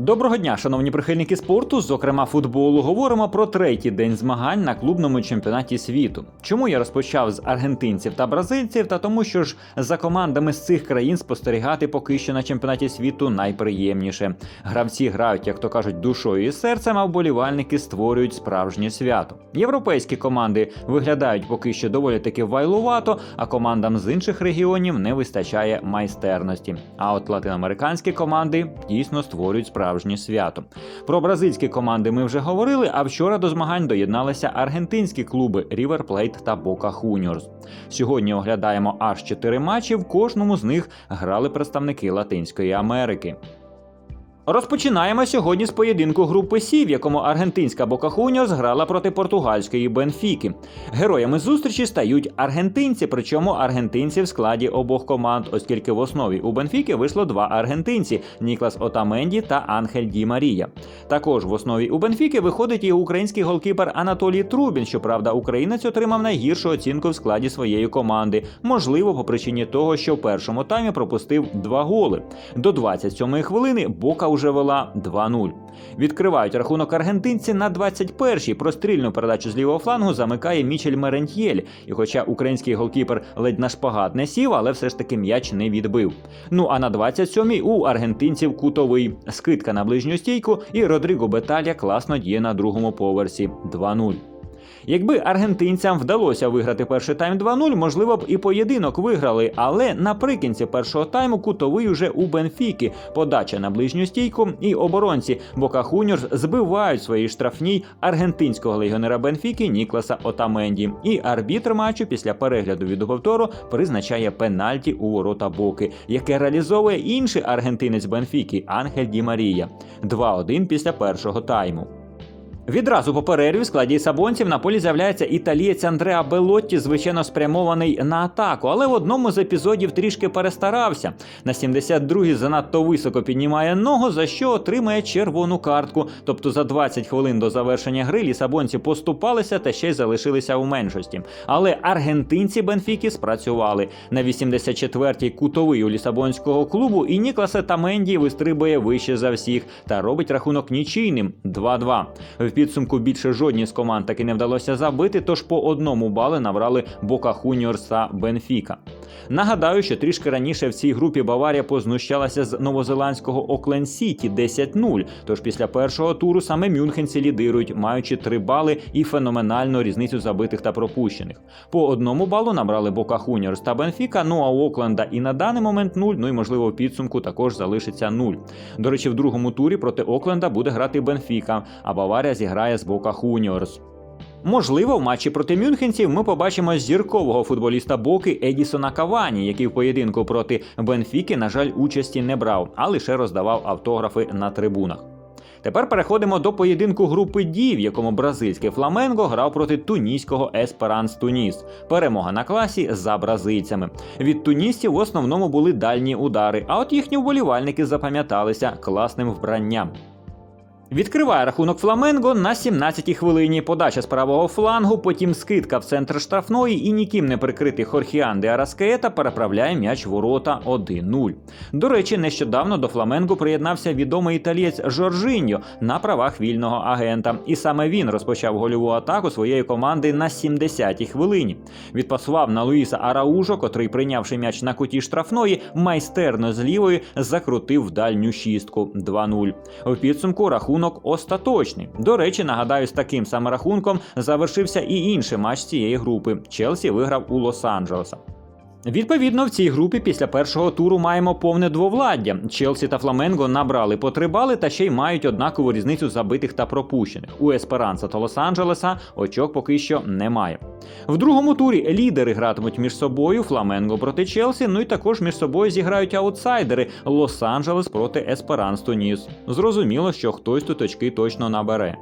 Доброго дня, шановні прихильники спорту, зокрема футболу. Говоримо про третій день змагань на клубному чемпіонаті світу. Чому я розпочав з аргентинців та бразильців? Та тому, що ж за командами з цих країн спостерігати поки що на чемпіонаті світу найприємніше. Гравці грають, як то кажуть, душою і серцем, а вболівальники створюють справжнє свято. Європейські команди виглядають поки що доволі таки вайлувато, а командам з інших регіонів не вистачає майстерності. А от латиноамериканські команди дійсно створюють справжнє свято. Про бразильські команди ми вже говорили. А вчора до змагань доєдналися аргентинські клуби River Plate та Boca Juniors. Сьогодні оглядаємо аж чотири матчі. В кожному з них грали представники Латинської Америки. Розпочинаємо сьогодні з поєдинку групи Сі, в якому аргентинська Бока Хуніос грала проти португальської Бенфіки. Героями зустрічі стають аргентинці, причому аргентинці в складі обох команд, оскільки в основі у Бенфіки вийшло два аргентинці Ніклас Отаменді та Анхель Ді Марія. Також в основі у Бенфіки виходить і український голкіпер Анатолій Трубін. Щоправда, українець отримав найгіршу оцінку в складі своєї команди. Можливо, по причині того, що в першому таймі пропустив два голи. До 27-ї хвилини Бока вже вела 2-0. Відкривають рахунок аргентинці на 21-й. Прострільну передачу з лівого флангу замикає Мічель Мерентьєль. І хоча український голкіпер ледь на шпагат не сів, але все ж таки м'яч не відбив. Ну а на 27-й у аргентинців кутовий скидка на ближню стійку, і Родріго Беталя класно діє на другому поверсі 2-0. Якби аргентинцям вдалося виграти перший тайм 2-0, можливо б і поєдинок виграли, але наприкінці першого тайму кутовий уже у Бенфіки. Подача на ближню стійку і оборонці Бока Хуньорс збивають свої штрафній аргентинського легіонера Бенфіки Нікласа Отаменді. І арбітр матчу після перегляду відеоповтору призначає пенальті у ворота Боки, яке реалізовує інший аргентинець Бенфіки Ангель Ді Марія. 2-1 після першого тайму. Відразу по в складі сабонців на полі з'являється італієць Андреа Белотті, звичайно спрямований на атаку, але в одному з епізодів трішки перестарався. На 72-й занадто високо піднімає ногу, за що отримає червону картку. Тобто за 20 хвилин до завершення гри лісабонці поступалися та ще й залишилися у меншості. Але аргентинці Бенфіки спрацювали. На 84-й кутовий у лісабонського клубу і Нікласа Таменді вистрибує вище за всіх та робить рахунок нічийним 2-2. Підсумку більше жодній з команд таки не вдалося забити, тож по одному бали набрали Бока Хуніорс та Бенфіка. Нагадаю, що трішки раніше в цій групі Баварія познущалася з новозеландського Окленд Сіті 10-0. Тож після першого туру саме мюнхенці лідирують, маючи 3 бали і феноменальну різницю забитих та пропущених. По одному балу набрали Бока Хуніорс та Бенфіка. Ну а у Окленда і на даний момент 0, ну і можливо в підсумку також залишиться 0. До речі, в другому турі проти Окленда буде грати Бенфіка, а Баварія зіграє з Бока Хуніорс. Можливо, в матчі проти мюнхенців ми побачимо зіркового футболіста Боки Едісона Кавані, який в поєдинку проти Бенфіки, на жаль, участі не брав, а лише роздавав автографи на трибунах. Тепер переходимо до поєдинку групи Ді, в якому бразильський Фламенго грав проти туніського Есперанс Туніс. Перемога на класі за бразильцями. Від тунісців в основному були дальні удари, а от їхні вболівальники запам'яталися класним вбранням. Відкриває рахунок Фламенго на 17-й хвилині. Подача з правого флангу, потім скидка в центр штрафної і ніким не прикритий Хорхіан де Араскеєта переправляє м'яч ворота 1-0. До речі, нещодавно до Фламенго приєднався відомий італієць Жоржиньо на правах вільного агента. І саме він розпочав гольову атаку своєї команди на 70-й хвилині. Відпасував на Луїса Араужо, котрий, прийнявши м'яч на куті штрафної, майстерно з лівої закрутив в дальню шістку 2-0. У підсумку рахунок рахунок остаточний. До речі, нагадаю, з таким саме рахунком завершився і інший матч цієї групи. Челсі виграв у Лос-Анджелеса. Відповідно, в цій групі після першого туру маємо повне двовладдя. Челсі та Фламенго набрали по три бали та ще й мають однакову різницю забитих та пропущених. У Есперанса та Лос-Анджелеса очок поки що немає. В другому турі лідери гратимуть між собою Фламенго проти Челсі. Ну і також між собою зіграють аутсайдери Лос-Анджелес проти Есперанс Туніс. Зрозуміло, що хтось тут очки точно набере.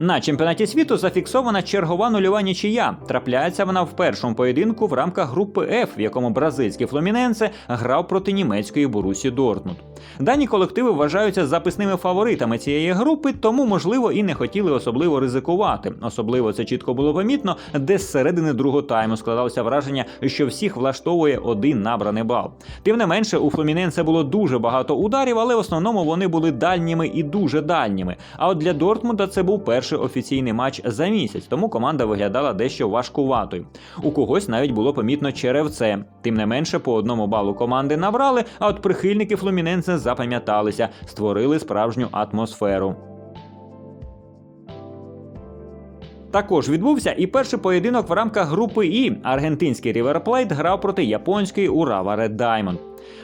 На чемпіонаті світу зафіксована чергова нульова нічия. Трапляється вона в першому поєдинку в рамках групи F, в якому бразильський фломіненце грав проти німецької Борусі Дортмунд. Дані колективи вважаються записними фаворитами цієї групи, тому можливо і не хотіли особливо ризикувати. Особливо це чітко було помітно, де з середини другого тайму складалося враження, що всіх влаштовує один набраний бал. Тим не менше, у Флуміненсе було дуже багато ударів, але в основному вони були дальніми і дуже дальніми. А от для Дортмунда це був перший офіційний матч за місяць, тому команда виглядала дещо важкуватою. У когось навіть було помітно черевце. Тим не менше, по одному балу команди набрали, а от прихильники Флуміненсе запам'яталися, створили справжню атмосферу. Також відбувся і перший поєдинок в рамках групи І. Аргентинський River грав проти японської Урава Red Diamond.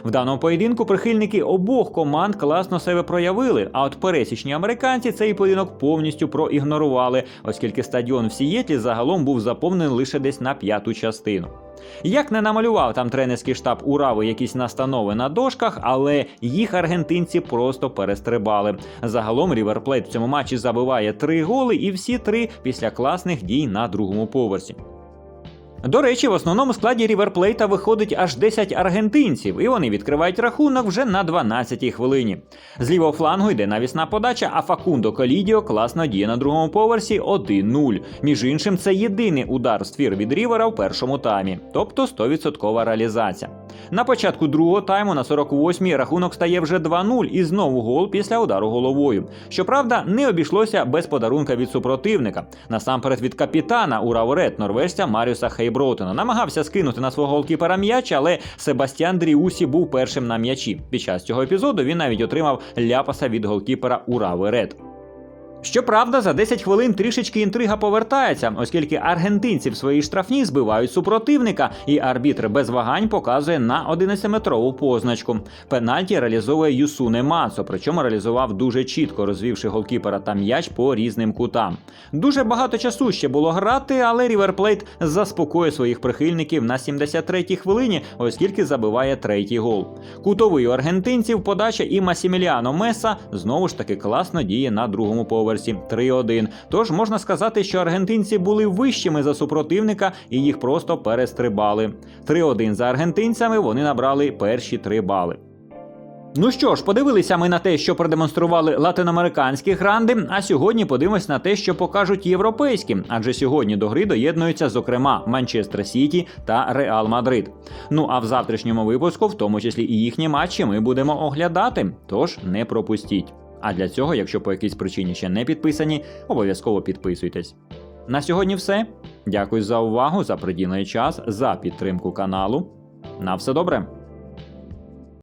В даному поєдинку прихильники обох команд класно себе проявили, а от пересічні американці цей поєдинок повністю проігнорували, оскільки стадіон в Сієтлі загалом був заповнений лише десь на п'яту частину. Як не намалював там тренерський штаб Урави якісь настанови на дошках, але їх аргентинці просто перестрибали. Загалом Ріверплейт в цьому матчі забиває три голи, і всі три після класних дій на другому поверсі. До речі, в основному складі Ріверплейта виходить аж 10 аргентинців, і вони відкривають рахунок вже на 12-й хвилині. З лівого флангу йде навісна подача, а Факундо Колідіо класно діє на другому поверсі 1-0. Між іншим, це єдиний удар в ствір від Рівера в першому таймі, тобто 100% реалізація. На початку другого тайму на 48-й рахунок стає вже 2-0 і знову гол після удару головою. Щоправда, не обійшлося без подарунка від супротивника. Насамперед від капітана Ураворет норвежця Маріуса Хейброутена. Намагався скинути на свого голкіпера м'яч, але Себастьян Дріусі був першим на м'ячі. Під час цього епізоду він навіть отримав ляпаса від голкіпера Урави Ред. Щоправда, за 10 хвилин трішечки інтрига повертається, оскільки аргентинці в своїй штрафній збивають супротивника, і арбітр без вагань показує на 11-метрову позначку. Пенальті реалізовує Юсуне Мацо, причому реалізував дуже чітко, розвівши голкіпера та м'яч по різним кутам. Дуже багато часу ще було грати, але Ріверплейт заспокоює своїх прихильників на 73-й хвилині, оскільки забиває третій гол. Кутовий у аргентинців подача і Масіміліано Меса знову ж таки класно діє на другому поверсі. 3-1. Тож можна сказати, що аргентинці були вищими за супротивника і їх просто перестрибали. 3-1 за аргентинцями вони набрали перші три бали. Ну що ж, подивилися ми на те, що продемонстрували латиноамериканські гранди. А сьогодні подивимось на те, що покажуть європейські, адже сьогодні до гри доєднуються, зокрема, Манчестер Сіті та Реал Мадрид. Ну а в завтрашньому випуску, в тому числі і їхні матчі, ми будемо оглядати. Тож не пропустіть. А для цього, якщо по якійсь причині ще не підписані, обов'язково підписуйтесь. На сьогодні все. Дякую за увагу, за приділений час, за підтримку каналу. На все добре.